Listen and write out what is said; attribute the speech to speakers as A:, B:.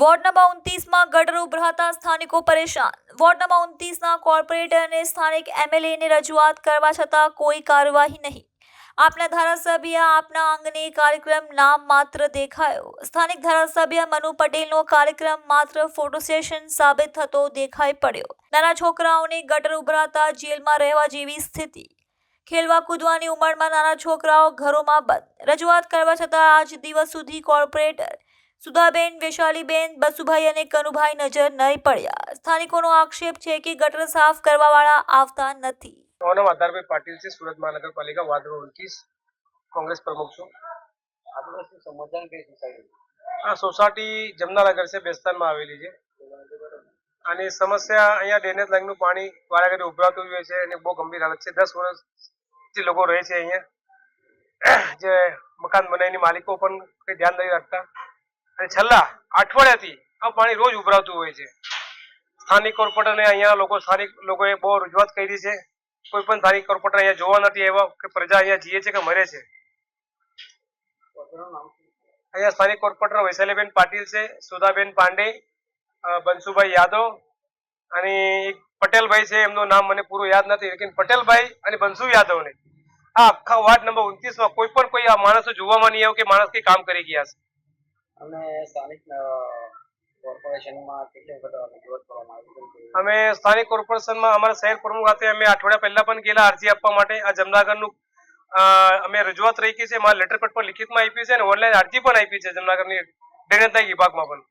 A: Ward number ઉનત્રીસમાં ગટર ઉભરાતા સ્થાનિકો પરેશાન. વોર્ડ નંબર ઉનત્રીસના કોર્પોરેટર અને સ્થાનિક એમએલએને રજૂઆત કરવા છતાં કોઈ કાર્યવાહી નહીં. આપના ધારાસભ્ય આપના અંગને કાર્યક્રમ નામ માત્ર દેખાયો. સ્થાનિક ધારાસભ્ય મનુ પટેલનો કાર્યક્રમ માત્ર ફોટો સેશન સાબિત થતો દેખાઈ પડ્યો. નાના છોકરાઓને ગટર ઉભરાતા જેલમાં રહેવા જેવી સ્થિતિ. ખેલવા કૂદવાની ઉંમરમાં નાના છોકરાઓ ઘરોમાં બંધ. રજૂઆત કરવા છતાં આજ દિવસ સુધી કોર્પોરેટર સુધાબેન વૈશાલીબેન બસુભાઈ અને કનુભાઈ નજર નહીં પડ્યા. સ્થાનિકોનો આક્ષેપ છે કે ગટર સાફ કરવાવાળા આવતા નથી.
B: મારું આધારભાઈ પાટીલ છે સુરત મહાનગરપાલિકા વાર્ડ નંબર ઓગણત્રીસ. કોંગ્રેસ પ્રમુખ છું.
C: આપણે શું સમાધાન કઈ સોસાયટી
B: આ સોસાયટી જમનાનગર છે બેસ્તાનમાં આવેલી છે. અને સમસ્યા અહીંયા ડ્રેનેજ લાઈનનું પાણી વારાઘડી ઉભરાતું હોય છે અને બહુ ગંભીર હાલત છે. દસ વર્ષથી લોકો રહે છે અહીંયા જે મકાન બનાવીની માલિકો પણ કઈ ધ્યાન નથી રાખતા. અને છેલ્લા અઠવાડિયાથી આ પાણી રોજ ઉભરાતું હોય છે. સ્થાનિક કોર્પોરેટરને અહીંયા લોકો સ્થાનિક લોકોએ બહુ રજૂઆત કરી છે. કોઈ પણ સ્થાનિક કોર્પોરેટર અહીંયા જોવા નથી આવ્યા કે પ્રજા અહીંયા જીએ છે કે મરે છે? અહીંયા સ્થાનિક કોર્પોરેટર વૈશાલીબેન પાટીલ છે, સુધાબેન પાંડે બંસુભાઈ યાદવ અને એક પટેલભાઈ છે, એમનું નામ મને પૂરું યાદ નથી, લેકિન પટેલભાઈ અને બંસુ યાદવને આ આખા વાર્ડ નંબર ઉનત્રીસમાં કોઈ પણ કોઈ આ માણસો જોવામાં નહીં આવ્યો કે માણસ કઈ કામ કરી ગયા છે.
C: અને સ્થાનિક કોર્પોરેશનમાં કેટલી
B: અમે સ્થાનિક કોર્પોરેશનમાં અમારા શહેર પ્રમુખ ખાતે અમે અઠવાડિયા પહેલા પણ ગયેલા અરજી આપવા માટે આ જમનાગરનું અમે રજૂઆત રહી છે, મારા લેટર પેડ પર લિખિતમાં આપી છે અને ઓનલાઈન અરજી પણ આપી છે જમનાગરની ડ્રેનેજના વિભાગમાં પણ.